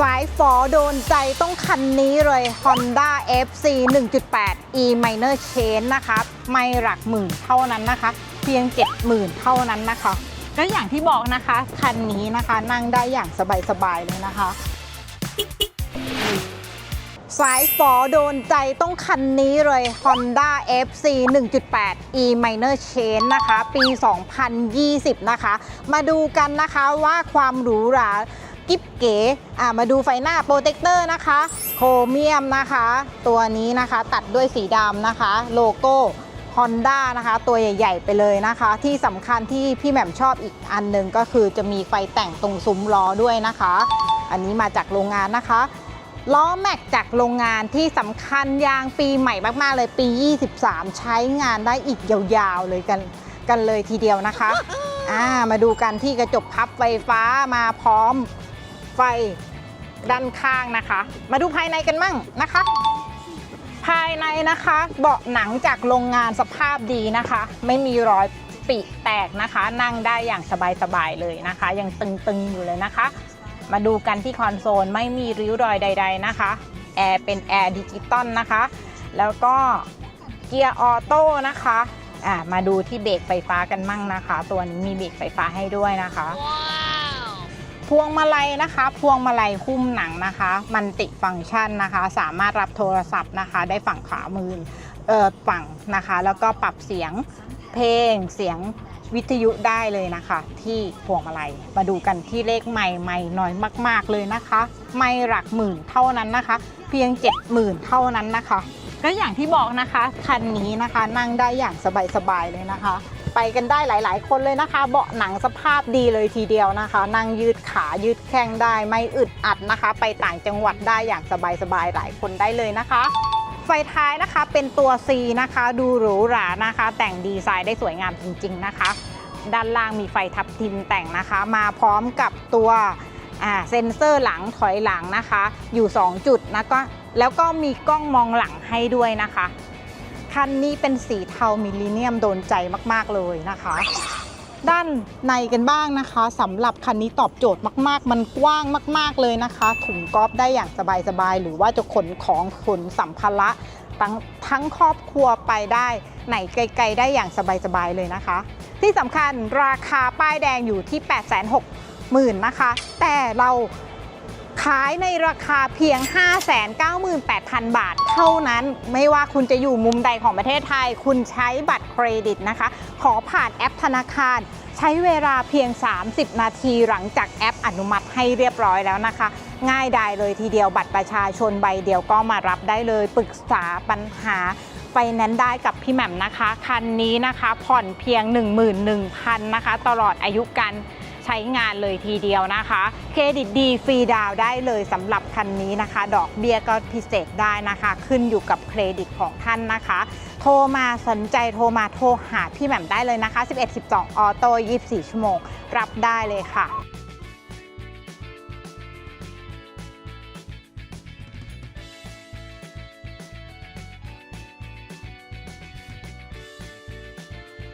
สายฝอโดนใจต้องคันนี้เลย Honda FC 1.8 e minor change นะคะ ไม่หลักหมื่นเท่านั้นนะคะ เพียง 70,000 เท่านั้นนะคะ ก็อย่างที่บอกนะคะ คันนี้นะคะนั่งได้อย่างสบาย ๆ เลยนะคะสายฝอโดนใจต้องคันนี้เลย Honda FC 1.8 e minor change นะคะ ปี 2020 นะคะ มาดูกันนะคะว่าความหรูหรา กิ๊บเก๋อ่ามาดูไฟหน้าโปรเทคเตอร์นะคะ โครเมียมนะคะ ตัวนี้นะคะตัดด้วยสีดำนะคะ โลโก้ Honda นะคะ ตัวใหญ่ ๆ ไปเลยนะคะ ที่สำคัญที่พี่แหม่มชอบอีกอันหนึ่งก็คือจะมีไฟแต่งตรงซุ้มล้อด้วยนะคะ อันนี้มาจากโรงงานนะคะล้อแม็กจากโรงงานที่สำคัญยางปีใหม่มาก ๆ เลยปี 23 ใช้งานได้อีกยาวๆเลยกันกันเลยทีเดียวนะคะ อ่ามาดูกันที่กระจกพับไฟฟ้ามาพร้อม ไฟด้านข้างนะคะ มาดูภายในกันมั่งนะคะ ภายในนะคะ เบาะหนังจากโรงงานสภาพดีนะคะ ไม่มีรอยปิแตกนะคะ นั่งได้อย่างสบายๆเลยนะคะ ยังตึงๆอยู่เลยนะคะ มาดูกันที่คอนโซลไม่มีริ้วรอยใด ๆนะคะแอร์เป็นแอร์ดิจิตอลนะคะ แล้วก็เกียร์ออโต้นะคะอ่ามาดูที่เบรกไฟฟ้ากันมั่งนะคะ ตัวนี้มีเบรกไฟฟ้าให้ด้วยนะคะ พวงมาลัยนะคะ พวงมาลัยหุ้มหนังนะคะ มันติฟังก์ชันนะคะ สามารถรับโทรศัพท์นะคะ ได้ฝั่งขวามือเอ่อฝั่งนะคะ แล้วก็ปรับเสียงเพลงเสียงวิทยุได้เลยนะคะ ที่พวงมาลัยมาดูกันที่เลขใหม่ใหม่น้อยมาก ๆเลยนะคะ ไม่หลักหมื่นเท่านั้นนะคะ เพียง 70,000 เท่านั้นนะคะก็อย่างที่บอกนะคะคันนี้นะคะนั่งได้อย่างสบายๆเลยนะคะ ไปกันได้หลาย ๆ คนเลยนะคะ เบาะหนังสภาพดีเลยทีเดียวนะคะ นั่งยืดขายืดแข้งได้ไม่อึดอัดนะคะ ไปต่างจังหวัดได้อย่างสบาย ๆ หลายคนได้เลยนะคะไฟท้ายนะคะเป็นตัว C นะคะ ดูหรูหรานะคะ แต่งดีไซน์ได้สวยงามจริง ๆ นะคะ ด้านล่างมีไฟทับทิมแต่งนะคะ มาพร้อมกับตัวเซ็นเซอร์หลังถอยหลังนะคะ อยู่ 2 จุดนะก็แล้วก็มีกล้องมองหลังให้ด้วยนะคะ คันนี้เป็นสีเทามิลลิเนียมโดนใจมากๆเลยนะคะ ด้านในกันบ้างนะคะสำหรับคันนี้ตอบโจทย์มาก ๆ มันกว้างมาก ๆเลยนะคะ ถุงกอล์ฟได้อย่างสบายๆหรือว่าจะขนของขนสัมภาระทั้งทั้งครอบครัวไปได้ไหนไกล ๆ ได้อย่างสบาย ๆ เลยนะคะ ที่สำคัญราคาป้ายแดงอยู่ที่ 8 6 0 0 0 0นะคะ แต่เรา ขายในราคาเพียง 598,000 บาท เท่านั้นไม่ว่าคุณจะอยู่มุมใดของประเทศไทย คุณใช้บัตรเครดิตนะคะ ขอผ่านแอปธนาคาร ใช้เวลาเพียง 30 นาทีหลังจากแอปอนุมัติให้เรียบร้อยแล้วนะคะ ง่ายดายเลยทีเดียวบัตรประชาชนใบเดียวก็มารับได้เลยปรึกษาปัญหาไฟแนนซ์ได้กับพี่แหม่มนะคะ คันนี้นะคะผ่อนเพียง 11,000นะคะ ตลอดอายุการ ใช้งานเลยทีเดียวนะคะ เครดิตดีฟรีดาวได้เลยสำหรับคันนี้นะคะ ดอกเบี้ยก็พิเศษได้นะคะ ขึ้นอยู่กับเครดิตของท่านนะคะ โทรมาสนใจโทรมาโทรหาพี่แหม่มได้เลยนะคะ 11 12 ออโต้24 ชั่วโมง รับได้เลยค่ะ